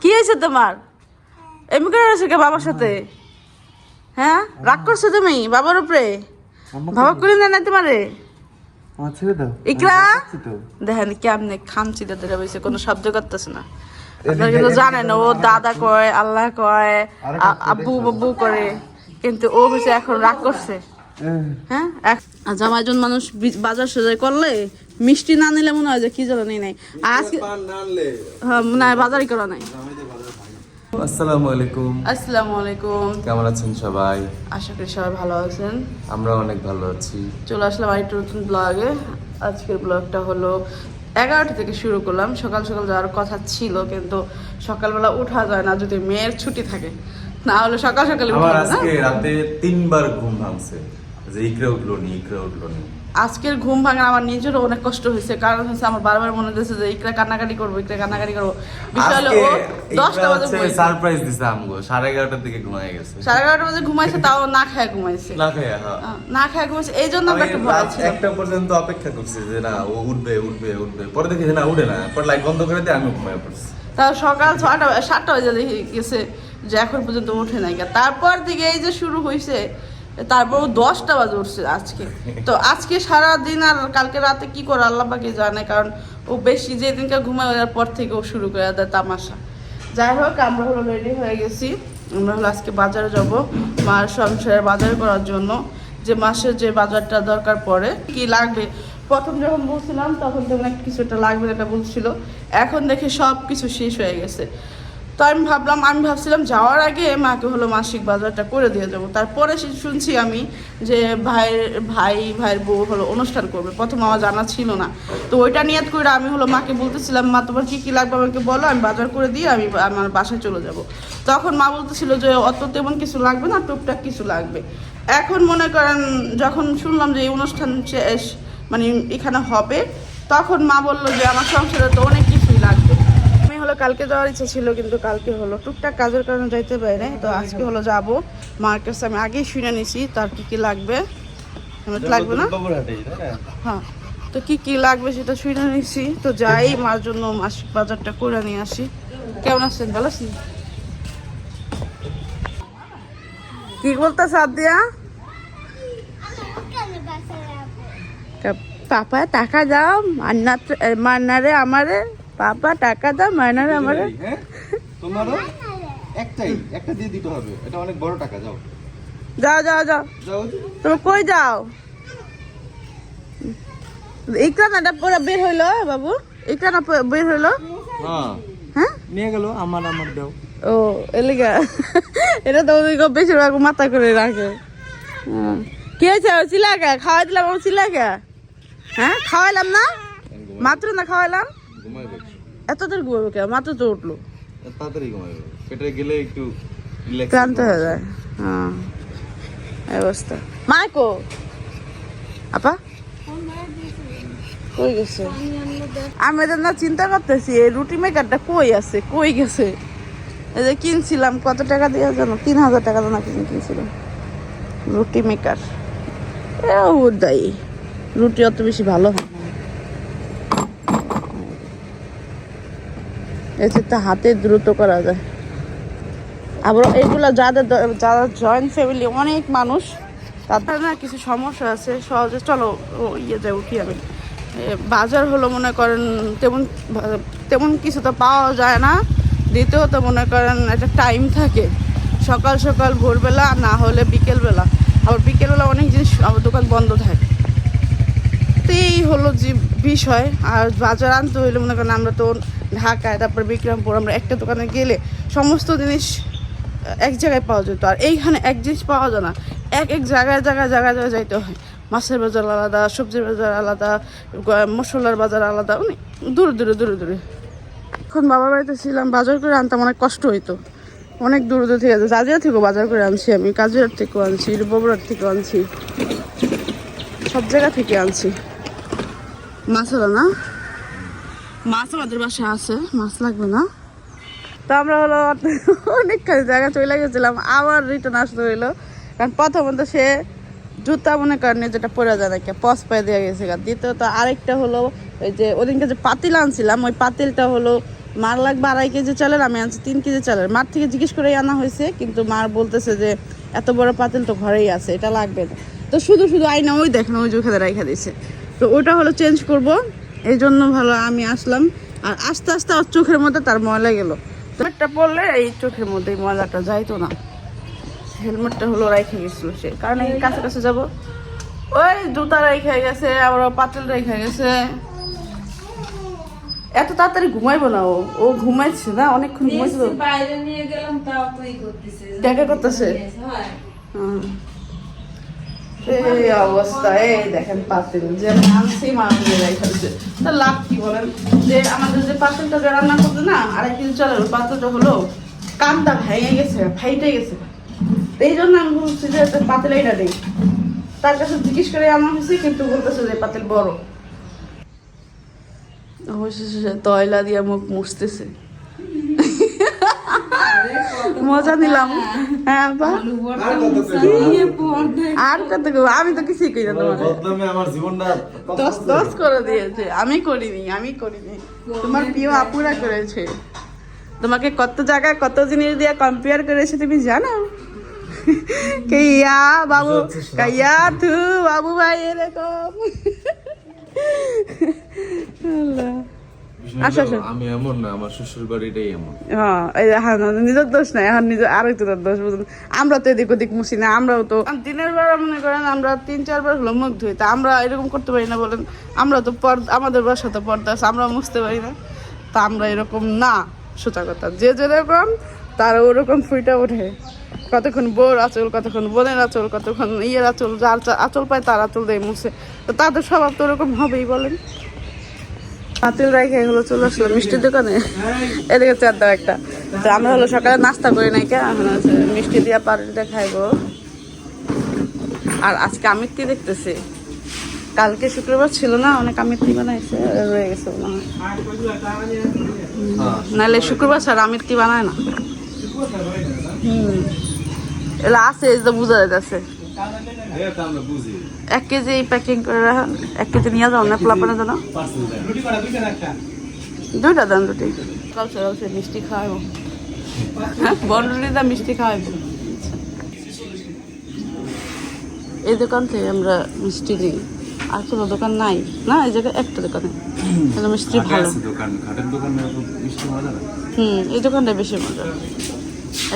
কি হয়েছে তোমার? এমনি করে রয়েছে কে বাবার সাথে? হ্যাঁ? রাগ করছ তুমি বাবার উপরে? বাবা করে না না তোমারে? ইকরা দেখেন কেমনে খামচিটা ধরে বসে কোনো শব্দ করতেছে না। আপনারা কিন্তু জানেন ও দাদা কয় আল্লাহ কয় আব্বু বাব্বু করে। কিন্তু ও হচ্ছে এখন রাগ করছে। হ্যাঁ? আর জামাইজন মানুষ বাজার সাজার করলে মিষ্টি না নিলে মনে হয় যে কি নেই নাই। আজকে হ্যাঁ, না বাজারই করা নাই। আসসালামু আলাইকুম। আসসালামু আলাইকুম। কেমন আছেন সবাই? আশা করি সবাই ভালো আছেন। আমরা অনেক ভালো আছি। চলে আসলাম আরেকটা নতুন ব্লগে আজকের ব্লগটা হলো এগারোটা থেকে শুরু করলাম। সকাল সকাল যাওয়ার কথা ছিল কিন্তু সকালবেলা উঠা যায় না যদি মেয়ের ছুটি থাকে। না হলে সকাল সকাল আমার আজকে রাতে তিনবার ঘুম ভাঙছে। যে ইকরে উঠল নি ইকরে উঠল নি আজকের ঘুম ভাঙা আমার নিজেরও অনেক কষ্ট হয়েছে। কারণ হচ্ছে আমার বারবার মনে হচ্ছে যে ইকরা কান্নাকাটি করব ইকরা কান্নাকাটি করব। বিষয় হলো ও দশটা বাজে সারপ্রাইজ দিছে আমগো সাড়ে এগারোটার দিকে ঘুমায় গেছে। সাড়ে এগারোটা বাজে ঘুমাইছে তাও না খায় ঘুমাইছে। না খাইয়া হ্যাঁ। না খায় ঘুমাইছে এই জন্য আমরা একটু ভয় একটা পর্যন্ত অপেক্ষা করছি যে না ও উঠবে উঠবে উঠবে। পরে দেখি না উঠে না। পরে লাইট বন্ধ করে দিয়ে আমি ঘুমায় পড়ছি। তাও সকাল ছটা সাতটা বাজে দেখে গেছে যে এখন পর্যন্ত ওঠে নাই। তারপর দিকে এই যে শুরু হয়েছে তারপর দশটা বাজে উঠছে আজকে। তো আজকে সারা দিন আর কালকে রাতে কি করে আল্লাহ পাকে জানে, কারণ ও বেশি যেদিনকে ঘুমায় ওর পর থেকে ও শুরু করে দেয় তামাশা। যাই হোক, আমরা হলো রেডি হয়ে গেছি। আমরা হলো আজকে বাজারে যাব, মার সংসারে বাজার করার জন্য। যে মাসের যে বাজারটা দরকার পড়ে, কি লাগবে? প্রথম যখন বলছিলাম, তখন তো অনেক কিছু একটা লাগবে এটা বলছিল। এখন দেখি সব কিছু শেষ হয়ে গেছে। তো আমি ভাবলাম, আমি ভাবছিলাম যাওয়ার আগে মাকে হলো মাসিক বাজারটা করে দিয়ে যাব। তারপরে শুনছি আমি যে ভাইয়ের, ভাই, ভাইয়ের বউ হলো অনুষ্ঠান করবে। প্রথম আমার জানা ছিল না। তো ওইটা নিয়ত করে আমি হলো মাকে বলতেছিলাম, মা, তোমার কী কী লাগবে আমাকে বলো, আমি বাজার করে দিয়ে আমি আমার বাসায় চলে যাব। তখন মা বলতেছিল যে, অত তেমন কিছু লাগবে না, টুকটাক কিছু লাগবে। এখন মনে করেন, যখন শুনলাম যে এই অনুষ্ঠান শেষ মানে এখানে হবে, তখন মা বলল যে, আমার সংসারে তো অনেক হলো কালকে যাওয়ার ইচ্ছা ছিল কিন্তু কালকে হলো। টুকটাক কাজের কারণে যাইতে পারি নাই তো আজকে হলো যাব। মার কাছে আমি আগেই শুনে নিছি তার কি কি লাগবে? লাগবে না? হ্যাঁ। তো কি কি লাগবে সেটা শুনে নিছি তো যাই মার জন্য মাসিক বাজারটা করে নিয়ে আসি। কেমন আছেন? ভালো আছেন? কি বলতেছ দিয়া পাপা টাকা দাও মান্না মান্নারে আমারে। পাপা টাকা দাও মান্নারে আমারে। হ্যাঁ? তোমারও? একটাই একটা দিয়ে দিতে হবে। এটা অনেক বড় টাকা যাও। যাও যাও যাও। তুমি কই যাও? ইকরানাটা পুরো বের হইল বাবু? ইকরানা বের হইল? হ্যাঁ। হ্যাঁ? নিয়ে গেল আমার আমার দাও। ও এলিগা। এটা তো ওদিকে বেশিরভাগ মাথা করে রাখে। কি হয়েছে চিলাকা? খাওয়াই দিলাম চিলাকা? হ্যাঁ খাওয়াইলাম না? মাত্র না খাওয়াইলাম? এত দূর ঘুমাবে কে? মাত্র তো উঠল। তাড়াতাড়ি ঘুমাইবে পেটে গেলে একটু ক্লান্ত হয়ে যায়। হ্যাঁ। অবস্থা। মাইকো আপা? কই গেছে? আমি এটা না চিন্তা করতেছি এই রুটি মেকারটা কই আছে? কই গেছে? এই যে কিনছিলাম কত টাকা দিয়ে জানো? তিন হাজার টাকা জানা কিনে কিনছিলাম। রুটি মেকার ও দায়ী রুটি অত বেশি ভালো হয় এতে হাতে দ্রুত করা যায়। আবার এগুলো যাদের যারা জয়েন্ট ফ্যামিলি অনেক মানুষ, তাদের না কিছু সমস্যা আছে, সহজে চলো ইয়ে যাই উঠি আমি। বাজার হলো মনে করেন, তেমন তেমন কিছু তো পাওয়া যায় না। দ্বিতীয়ত মনে করেন, একটা টাইম থাকে। সকাল সকাল ভোরবেলা, না হলে বিকেলবেলা। আবার বিকেলবেলা অনেক জিনিস আবার দোকান বন্ধ থাকে। তো এই হলো যে বিষয়। আর বাজার আনতে হইলে মনে করেন, আমরা তো ঢাকায়, তারপর বিক্রমপুর, আমরা একটা দোকানে গেলে সমস্ত জিনিস এক জায়গায় পাওয়া যেত। আর এইখানে এক জিনিস পাওয়া যায় না, এক এক জায়গায় জায়গায় জায়গায় জায়গায় যাইতে হয়। মাছের বাজার আলাদা, সবজির বাজার আলাদা মশলার বাজার আলাদা, অনেক দূরে দূরে দূরে দূরে। এখন বাবার বাড়িতে ছিলাম, বাজার করে আনতাম, অনেক কষ্ট হইতো। অনেক দূর দূর থেকে জাজিয়া থেকেও বাজার করে আনছি আমি, কাজিয়ার থেকেও আনছি বগুড়ার থেকেও আনছি। সব জায়গা থেকে আনছি। মাছ হলো না? মাছ আমাদের বাসায় আছে, মাছ লাগবে না। তো আমরা হলো অনেকখানি জায়গা চলে গেছিলাম, আবার রিটার্ন আসতে হইল। কারণ প্রথমত সে জুতা মনে করেন যেটা পরে যায় নাকি, পস পায়ে দেওয়া গেছে। দ্বিতীয়ত আরেকটা হলো ওই যে ওদিনকে যে পাতিল আনছিলাম, ওই পাতিলটা হলো মার লাগবে আড়াই কেজি চালের, আমি আনছি তিন কেজি চালের। মার থেকে জিজ্ঞেস করেই আনা হয়েছে, কিন্তু মার বলতেছে যে এত বড় পাতিল তো ঘরেই আছে, এটা লাগবে না। তো শুধু শুধু আইনা ওই দেখেন, ওই ওখানে রাইখা দিয়েছে। তো ওটা হলো চেঞ্জ করব। এই জন্য ভালো আমি আসলাম। আর আস্তে আস্তে ওর চোখের মধ্যে তার ময়লা গেল। একটা পড়লে এই চোখের মধ্যে ময়লাটা যাইতো না। হেলমেটটা হলো রাইখে গেছিল সে। কারণ এই কাছে কাছে যাব। ওই জুতা রেখে গেছে আবার পাতিল রেখে গেছে। এত তাড়াতাড়ি ঘুমাইবো না ও। ও ঘুমাইছে না অনেকক্ষণ ঘুমাইছে তো। বাইরে নিয়ে গেলাম তাও তুই করতেছে দেখা করতেছে? হয়। এই অবস্থা, এই দেখেন পাতিল, যে তা লাভ কি বলেন? যে আমাদের যে পাতিলটা রান্না করতে না পাতিলটা হলো ভেঙে গেছে, ফাইটে গেছে। এই জন্য আমি বলছি যে পাতিল এইটা নেই তার কাছে জিজ্ঞেস করে আনা হয়েছে, কিন্তু বলতেছে যে, পাতিল বড়। অবশেষে তয়লা দিয়ে মুখ মুছতেছে। মজা নিলাম। হ্যাঁ আর কত? আমি তো কিছুই করি না তোমার। করে দিয়েছে। আমি করিনি আমি করিনি। তোমার প্রিয় আপুরা করেছে। তোমাকে কত জায়গায় কত জিনিস দিয়ে কম্পেয়ার করেছে, তুমি জানো? কেয়া বাবু, কাইয়া তু বাবু ভাই, এরকম। আল্লাহ। আচ্ছা, আচ্ছা। আমি এমন না আমার শ্বশুর বাড়িটাই এমন। হ্যাঁ হ্যাঁ, না, নিজের দোষ নাই এখন নিজের তো দোষ বুঝুন। আমরা তো এদিক ওদিক মুছি না আমরাও তো দিনের বেলা মনে করেন আমরা তিন চারবার হলো মুখ ধুই তা আমরা এরকম করতে পারি না বলেন। আমরা তো পর্দা আমাদের বাসা তো পর্দা আছে আমরা মুছতে পারি না। তা আমরা এরকম না সোজা কথা। যে যেরকম তার ওরকম ফুইটা ওঠে। কতক্ষণ বোর আচল কতক্ষণ বোনের আচল কতক্ষণ ইয়ের আচল যার আচল পায় তার আচল দেয় মুছে। তো তাদের স্বভাব তো ওরকম হবেই বলেন। পাতিল রাইখে হলো চলে মিষ্টির দোকানে। এদিকে একটা। তো আমরা হলো সকালে নাস্তা করি নাই মিষ্টি আর আজকে কালকে শুক্রবার ছিল না, অনেক বানাইছে, রয়ে গেছে নাহলে শুক্রবার স্যার আমিত্তি বানায় না। আছে বুঝা বুঝি এক কেজি প্যাকিং করে রাখেন এক কেজি নিয়ে যাও না পোলাপানের জন্য দুইটা দেন রুটি। কাল সকাল সে মিষ্টি খাওয়াবো। হ্যাঁ বড় রুটিটা মিষ্টি খাওয়াবো। এই দোকান থেকে আমরা মিষ্টি নিই। আর কোনো দোকান নাই না এই জায়গায় একটা দোকানে। মিষ্টি ভালো। দোকান দোকানে হুম এই দোকানটা বেশি মজা।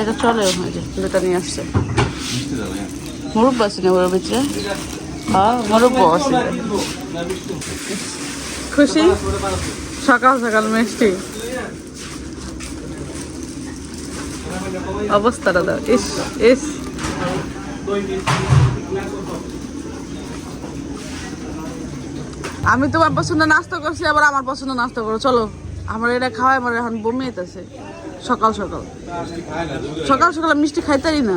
এটা চলেও হয় যে যেটা নিয়ে আসছে। মিষ্টি দাও মুরব্ব আছে না ওর ভিতরে। হ্যাঁ মুরব্ব আছে খুশি? সকাল সকাল মিষ্টি। অবস্থাটা দাও ইস ইস। আমি তোমার পছন্দ নাস্তা করছি, আবার আমার পছন্দ নাস্তা করো। চলো, আমার এটা খাওয়াই, আমার এখন বমি আছে সকাল সকাল। সকাল সকাল মিষ্টি খাইতারি না।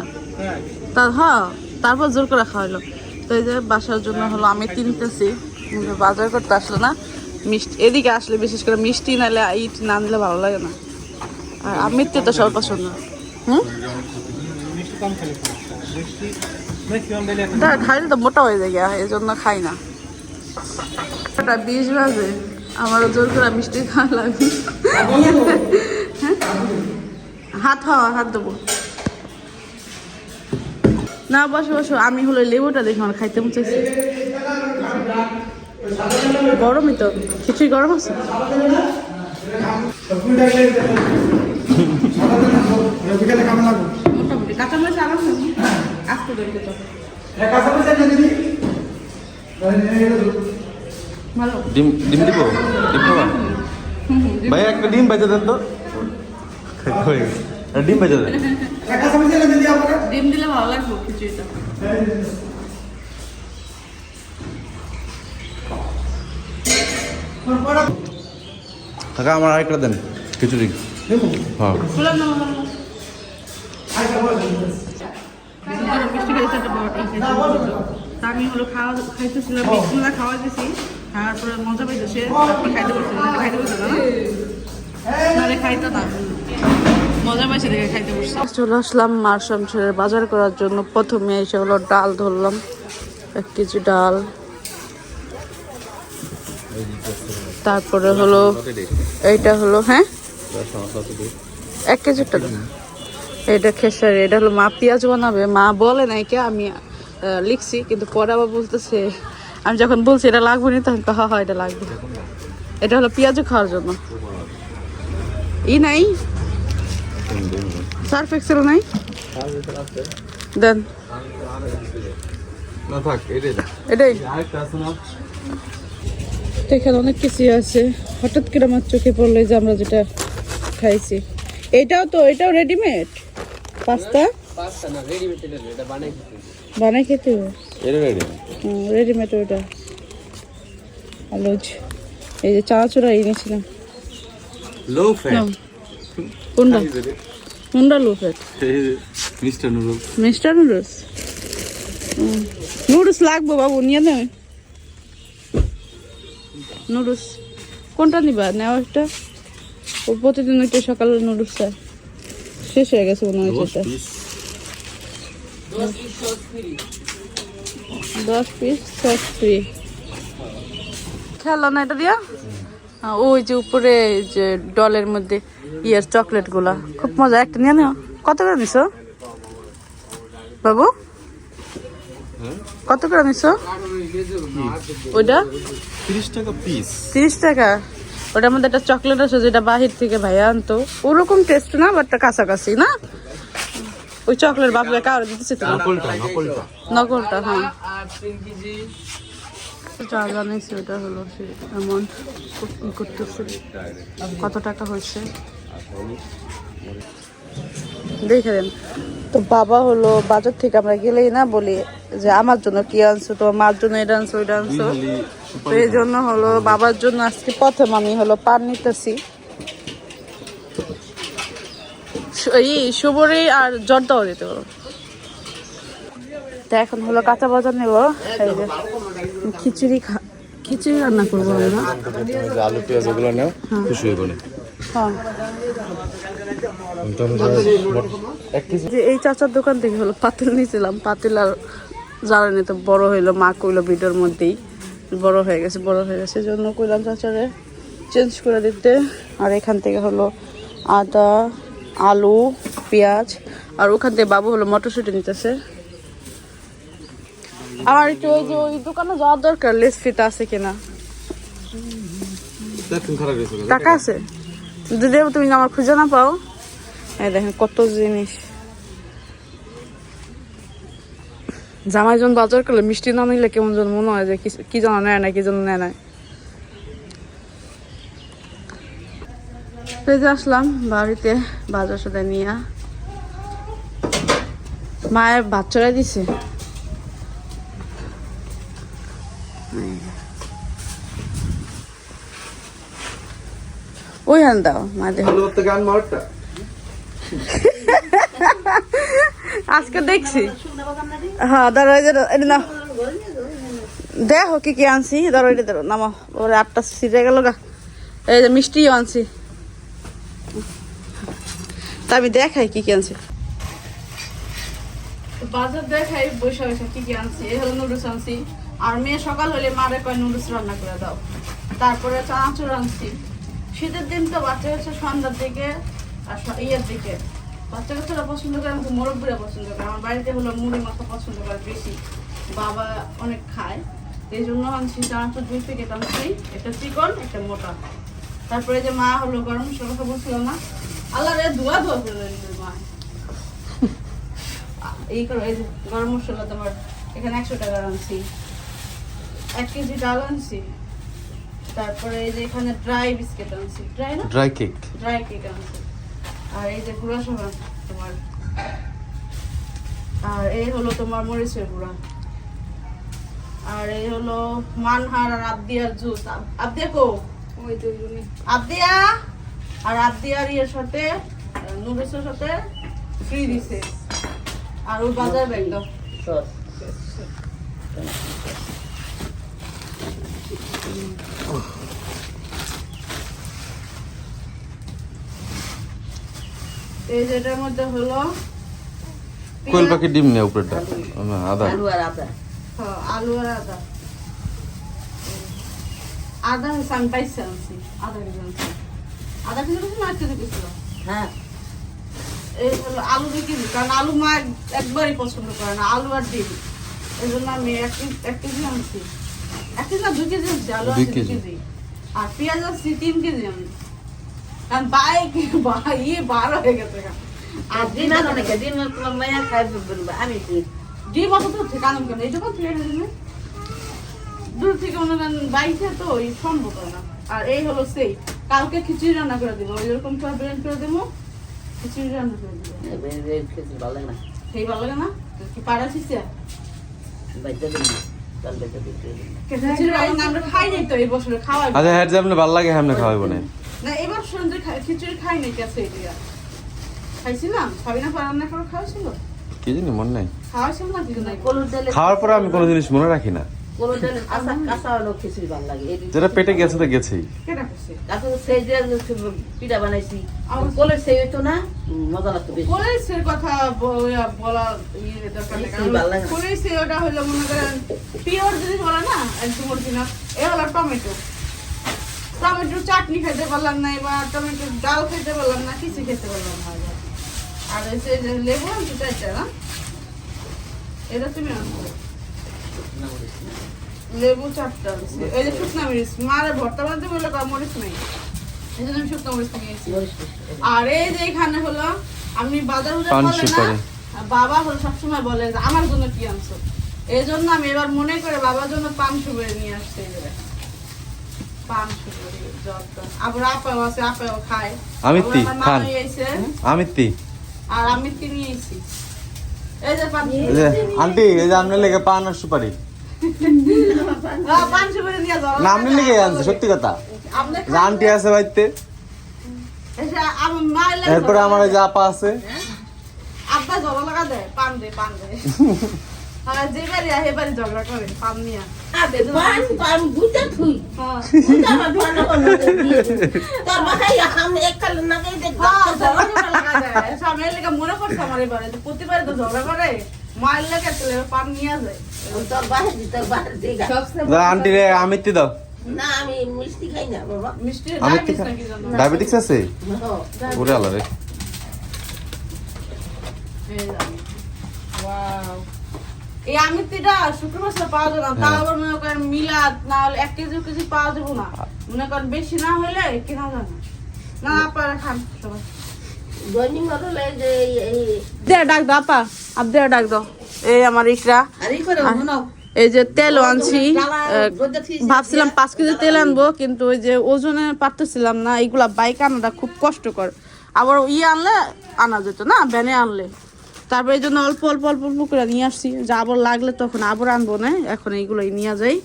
তা হ্যাঁ। তারপর জোর করে খাওয়াইলো। তো এই যে বাসার জন্য হলো আমি তিনতেছি বাজার করতে আসলো না। মিষ্টি, এদিকে আসলে বিশেষ করে মিষ্টি নাহলে ইট না নিলে ভালো লাগে না। আর আমিত্তি তো সব পছন্দ। হুম? খাইলে তো মোটা হয়ে যায় এই জন্য খাই না। ওটা বিষ বাজে, আমার জোর করে মিষ্টি খাওয়া লাগবে। হ্যাঁ? হাত হওয়া হাত দেবো না বসো বসো। আমি হলো লেবুটা দেখি আমার খাইতে মুচেছি গরমই তো। খিচুড়ি গরম আছে? মোটামুটি। কাঁচামরিচ আরাম আসতে দেখতে তো ডিম ডিম দিব? ডিম খাবা? ভাই একটা ডিম দেন তো। ডিম বেজে দেন। ডিম দিলে ভালো লাগবে খিচুড়িটা। টাকা আমার আরেকটা দেন খিচুড়ি। হ্যাঁ। আমি হলো খাওয়া খাইতেছিলাম খাওয়া দিছি খাওয়ার পরে মজা পাইতেছে খাইতে পারছি খাইতে পারছে না। খাইতো না। চলে আসলাম মার সংসারের বাজার করার জন্য। প্রথমে এসে হলো ডাল ধরলাম, এক কেজি ডাল। তারপরে হলো এইটা হলো হ্যাঁ? এক দাও। এটা খেসারি, এটা হলো মা পেঁয়াজ বানাবে। মা বলে নাই কে, আমি লিখছি, কিন্তু পরে আবার বলতেছে, আমি যখন বলছি এটা লাগবে না, তখন হ্যাঁ হ্যাঁ এটা লাগবে। এটা হলো পেঁয়াজও খাওয়ার জন্য। ই নাই? সার্ফ এক্সেল নাই? দেন। এটাই এখানে অনেক কিছু আছে। হঠাৎ করে আমার চোখে পড়ল যে আমরা যেটা খাইছি। এটাও তো এটাও রেডিমেড পাস্তা? বানাই খেতে রেডিমেড ওটা। আলুজ এই যে চা চানাচুরা এনেছিলাম লো ফ্যাট। কোনটা? কোনটা low fat mister noodle mister noodles? Noodles লাগবো বাবু নিয়ে নেবে নুডলস কোনটা নিবা? নেওয়া একটা? ও প্রতিদিন একটু সকালে নুডলস চায়। শেষ হয়ে গেছে মনে হয় সেটা। দশ পিস সস ফ্রি খেলো না এটা দিয়া? ওই যে উপরে যে ডলের মধ্যে ইয়ের চকলেটগুলা। খুব মজা। একটা নিয়ে নাও। কত করে নিছো? বাবু? কত করে নিছো? ওইটা? তিরিশ টাকা পিস তিরিশ টাকা। ওটার মধ্যে একটা চকলেট আছে যেটা বাহির থেকে ভাইয়া আনতো। ওরকম টেস্ট না বাট কাছাকাছি না? ওই চকলেট বাপরে কাউরে দিতেছে তো। নকলটা নকলটা। নকলটা হ্যাঁ। যা জানিস ওটা হলো সে অ্যামাউন্ট করতেছে কত টাকা হয়েছে? দেখে দেন। তো বাবা হলো বাজার থেকে আমরা গেলেই না বলি যে আমার জন্য কি আনছো? তোমার মার জন্য এটা আনছো ওইটা আনছো? তো এই জন্য হলো বাবার জন্য আজকে প্রথম আমি হলো পান নিতেছি। এই সুবরি আর জর্দাও দিতে পারো তো এখন হলো কাঁচা বাজার নেব। খিচুড়ি খা খিচুড়ি রান্না করব আমরা। আলু পেঁয়াজ ওগুলো নেও খুশি হ্যাঁ। তো এক কেজি যে এই চাচার দোকান থেকে হলো পাতিল নিয়েছিলাম। পাতিল আর জ্বালানি তো বড় হইল মা কইলো ভিডিওর মধ্যেই। বড় হয়ে গেছে বড় হয়ে গেছে। জন্য কইলাম চাচারে চেঞ্জ করে দিতে। আর এখান থেকে হলো আদা আলু পেঁয়াজ আর ওখান থেকে বাবু হলো মটরশুঁটি নিতেছে। আমার একটু ওই যে ওই দোকানে যাওয়ার দরকার লেস ফিতা আছে কিনা? টাকা আছে? যদি তুমি আমার খুঁজে না পাও। এই দেখেন কত জিনিস। জামাই যখন বাজার করলে, মিষ্টি না নিলে কেমন যেন মনে হয় যে কি- যেন নেয় না, কি যেন নেয় না। যে আসলাম বাড়িতে বাজার সাথে নিয়ে। মায়ের বাচ্চারা দিছে। ওই হান দাও মা দেখো আলু থেকে আনব আরেকটা আজকে দেখছি। হ্যাঁ ধরো এই যে এটা নাও। দেখো কি কি আনছি ধরো এটা ধরো নামো ওরে আটটা সিটে গেল গা। এই যে মিষ্টিও আনছি। তা আমি দেখাই কি কি আনছি। বাজার দেখাই বৈশা বৈশা কি কি আনছি। এই হলো নুডলস আনছি। আর মেয়ে সকাল হলে মারে কয় নুডলস রান্না করে দাও। তারপরে চানাচুর আনছি। শীতের দিন তো বাচ্চা কাচ্চা সন্ধ্যার দিকে আর ইয়ের দিকে। বাচ্চা কাচ্চারা পছন্দ করে কিন্তু মুরব্বীরা পছন্দ করে। আমার বাড়িতে হলো মুড়ি মাখা পছন্দ করে বেশি। বাবা অনেক খায়। এই জন্য আনছি চানাচুর দুই প্যাকেট আনছি একটা চিকন, একটা মোটা। তারপরে যে মা হলো গরম মশলা কথা বলছিল না। আল্লাহ রে ধোয়া ধোয়া করে মা। এই করো, এই গরম মশলা তোমার, এখানে একশো টাকা আনছি। এক কেজি ডাল আনছি। তারপরে এই যে এখানে ড্রাই বিস্কিট আনছি। ড্রাই না? ড্রাই কেক ড্রাই কেক আনছি। আর এই যে গুঁড়া সাবান তোমার। আর এই হলো তোমার মরিচের গুঁড়া। আর এই হলো মানহার আর আবদিয়ার জুস। আব- আবদিয়া কো? ওই দুইজনে আবদিয়া? আর আবদিয়ার ইয়ের সাথে নুডলসের সাথে ফ্রি দিছে আর ওই বাজার ব্যাগ দাও। এই যেটার মধ্যে হলো কোয়েল পাখি ডিম নেই উপরেরটা। না, আদা। হ্যাঁ, আলু আর আদা। আদা হচ্ছে আমি পাইছি আদা কেজি আনছি। আধা কেজি বেশি না এক কেজি হ্যাঁ। এই হলো আলু দুই কেজি কারণ আলু মা এক- একবারই পছন্দ করে না আলু আর ডিম। এই জন্য আমি এক কেজি- আনছি। দুই কেজি আর পেঁয়াজ তিন কেজি আমি। কারণ বাইক ইয়ে বার হয়ে গেছে। আর দিন আর অনেকে দিন তোমার মায়া খাই আমি ডিম অত দূর থেকে আনুন কেন? এইটুকু থেকে দিন দূর থেকে মনে করেন বাইকে তো ওই সম্ভব না। আর এই হলো সেই কালকে খিচুড়ি রান্না করে দেবো। ওই রকম করে ব্লেন্ড করে দেবো খিচুড়ি রান্না করে দেবো। ভালো লাগে না? সেই ভালো লাগে না? কি পাড়া বাইতে কাল বাইতে আচ্ছা হ্যাঁ যে ভালো লাগে হ্যাঁ খাওয়াইব না না এবার সুন্দর খাই- খিচুড়ি খাই নাই কেসে এটা খাইছিলাম সাবিনা রান্না করে কি জানি মনে নাই। খাওয়াইছিল না কিছু নাই। কলুর ডালে খাওয়ার পরে আমি কোনো জিনিস মনে রাখি না। কলুর ডালে কাঁচা কাঁচা হলো খিচুড়ি ভালো লাগে যেটা পেটে গেছে তো গেছেই। কেটা সেই যে পিঠা বানাইছি আমার- সেই হইতো না মজা লাগতো বেশি। পুলিশের কথা বলা ইয়ে দরকার নেই পুলিশই ভালো লাগে না। পুলিশে ওটা হলো মনে করেন পিওর জিনিস বলে না একদম অরিজিনাল এ হলো টমেটো। টমেটো চাটনি খেতে পারলাম না এবার টমেটো ডাল খেতে পারলাম না কিছু খেতে পারলাম না আর হচ্ছে যে লেবু চারটা না এটা তুমি আনছো লেবু চারটা এই যে শুকনা মরিচ মারে ভর্তা বানাতে বললে কম মরিচ নেই? এই জন্য আমি শুকনা মরিচ নিয়েছি। আর এই যে এখানে হলো আমি বাজার উজার পান বলে না বাবা হলো সবসময় বলে যে আমার জন্য কি আনছো? এই জন্য আমি এবার মনে করে বাবার জন্য পান সুপারি নিয়ে আসছি এই আমি খান। আইছে, আমি তি আর আমি কি নিয়ে এসেছি। এই যে পান এই যে আন্টি এই যে আপনার লেগে পান আর সুপারি। না আপনি লেগে আনছে সত্যি কথা। আন্টি আছে বাড়িতে এরপরে আমার যে আপা আছে। আব্বা লাগা দেয় পান দে পান দে। যে বাড়ি আহে বাড়ি ঝগড়া করে পান নিয়ে মনে করছে আমার এবারে যে প্রতিবারে তো ঝগড়া করে। দাও, আন্টি রে আমি তি দাও না আমি মিষ্টি খাই না বাবা মিষ্টি আমি ডায়াবেটিস নাকি জানো? ডায়াবেটিক্স আছে হ্যাঁ। ওরে আল্লাহ রে এই যে আমি। Wow. এই শুক্রবার পাওয়া যাবে না হ্যাঁ। আবার মনে করেন মিলাদ না হলে এক কেজি কেজি পাওয়া যাবে না মনে করেন বেশি না হলে কেনা যায় না না আপনারা খান সবাই যে এই দে ডাক দাও দে ডাক দাও। এই আমার ইকরা। এই যে তেল আনছি ভাবছিলাম পাঁচ কেজি তেল আনব কিন্তু ওই যে ওজনে পারতেছিলাম না এইগুলা বাইক আনাটা খুব কষ্টকর। আবার ইয়ে আনলে আনা যেত না ভ্যানে আনলে। তারপরে এই জন্য অল্প অল্প অল্প অল্প করে নিয়ে আসছি। যে আবার লাগলে তখন আবার আনব না এখন এইগুলোই নিয়ে যাই।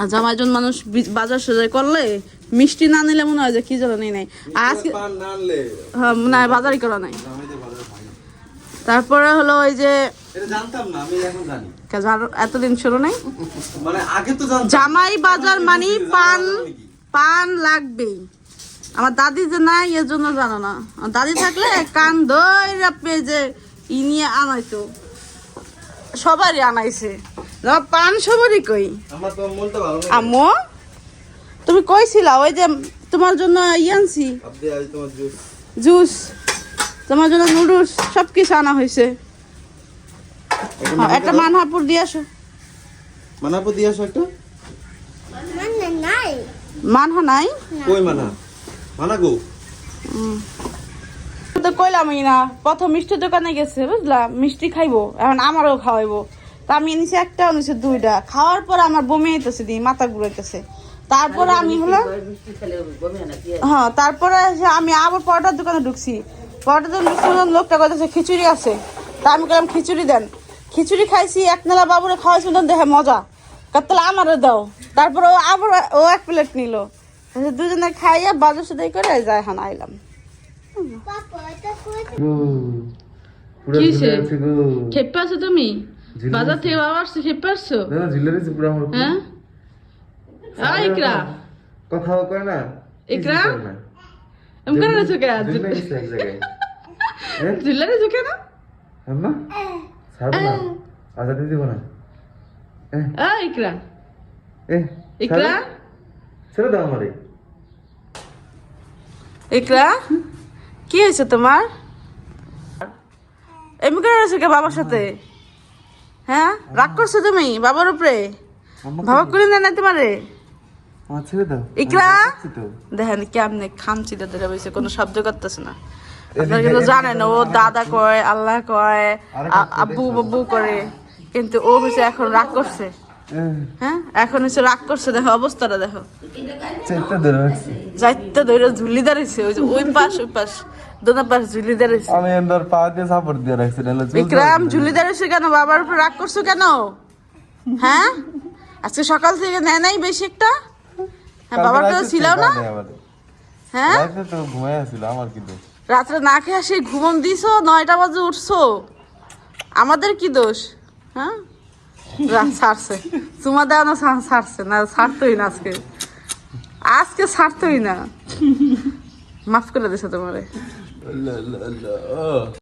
আর জামাইজন মানুষ বাজার সাজার করলে মিষ্টি না নিলে মনে হয় যে কি যেন নেই নাই। আজকে হ্যাঁ না বাজারই করা নাই। তারপরে হলো ওই যে এটা জানতাম না আমি এখন জানি। এতদিন শুরু নাই? মানে আগে তো জামাই বাজার মানে পান পান লাগবেই। আমার দাদি যে নাই এর জন্য জানো না। দাদি থাকলে কান ধরে পেয়ে যে ই নিয়ে আনাইতো। সবারই আনাইছে। পান সবারই কই? আম্মু তুমি কইছিলা ওই যে তোমার জন্য ই আনছি? আপনি আজ তোমার জুস। জুস। তোমার জন্য নুডলস সব কিছু আনা হয়েছে। হ্যাঁ, একটা মানহাপুর দিয়ে আসো। মানাপো দিয়ে আসো একটা। মানহা নাই। কই মানা মানা গো। তো কইলামই না প্রথম মিষ্টির দোকানে গেছে বুঝলা? মিষ্টি খাইবো এখন আমারও খাওয়াইবো। তা আমি নিচে একটা নিচে দুইটা। খাওয়ার পর আমার বমি আইতেছে দি মাথা ঘুরাইতেছে। তারপরে আমি হলো মিষ্টি খেলে বমি হয় না কি? হ্যাঁ তারপরে আমি আবার পরোটার দোকানে ঢুকছি। তখন লোকটা কথা খিচুড়ি আছে। তা আমি বললাম খিচুড়ি দেন। খিচুড়ি খাইছি এক নেলা বাবুরে খাওয়াইছি তখন দেখে মজা। তাহলে আমারও দাও। তারপরে ও আবার ও এক প্লেট নিল। দুজনে খাইয়া বাজার সাথে করে যায় এখন আইলাম? খেপে আছো তুমি? বাজার থেকে বাবা আসছো খেপে আসছো? না ঝিলারি পুরো আমার হ্যাঁ? হ্যাঁ ইকরা। কথাও কয় না ইকরা? রেছো কে আজ এক জায়গায় ঝুলে রেছো কেন আম্মা ছাড়বো না। আজাদি দিব না। আ ইকরা। এ ইকরা? ছেড়ে। দাও আমারে। ইকরা? কি হয়েছে তোমার? এমনি করে রয়েছে কে বাবার সাথে? হ্যাঁ। রাগ করছ তুমি বাবার উপরে? বাবা করে না তোমারে। আমার ছেড়ে দাও। ইকরা দেখেন কেমনে খামচিটা ধরে বসে কোনো শব্দ করতেছে না। আপনারা কিন্তু জানেন ও দাদা কয় আল্লাহ কয় আব্বু বাব্বু করে কিন্তু ও হচ্ছে এখন রাগ করছে। হ্যাঁ? এখন হচ্ছে রাগ করছে দেখো অবস্থাটা দেখো। চেষ্টা ধরে রাখছি। যাইতে ধরে ঝুলি দাঁড়িয়েছে ওই ওই পাশ ওই পাশ দোনো পাশ ঝুলি দাঁড়িয়েছে আমি এন্দার পা দিয়ে সাপোর্ট দিয়ে রাখছি বিক্রম ঝুলি দাঁড়িয়েছে কেন? বাবার উপর রাগ করছ কেন? হ্যাঁ? আজকে সকাল থেকে নেয় নাই বেশি একটা? হ্যাঁ বাবার তো ছিল না? হ্যাঁ? রাতে তো ঘুমাই আছিল আমার কি দোষ রাত্রে না খেয়ে সেই ঘুমন দিছো নয়টা বাজে উঠছো। আমাদের কি দোষ? হ্যাঁ? ছাড়ছে চুমা দেওয়া না ছাড়ছে না ছাড়তোই না আজকে। আজকে ছাড়তোই না। মাফ করে দিছে তোমারে।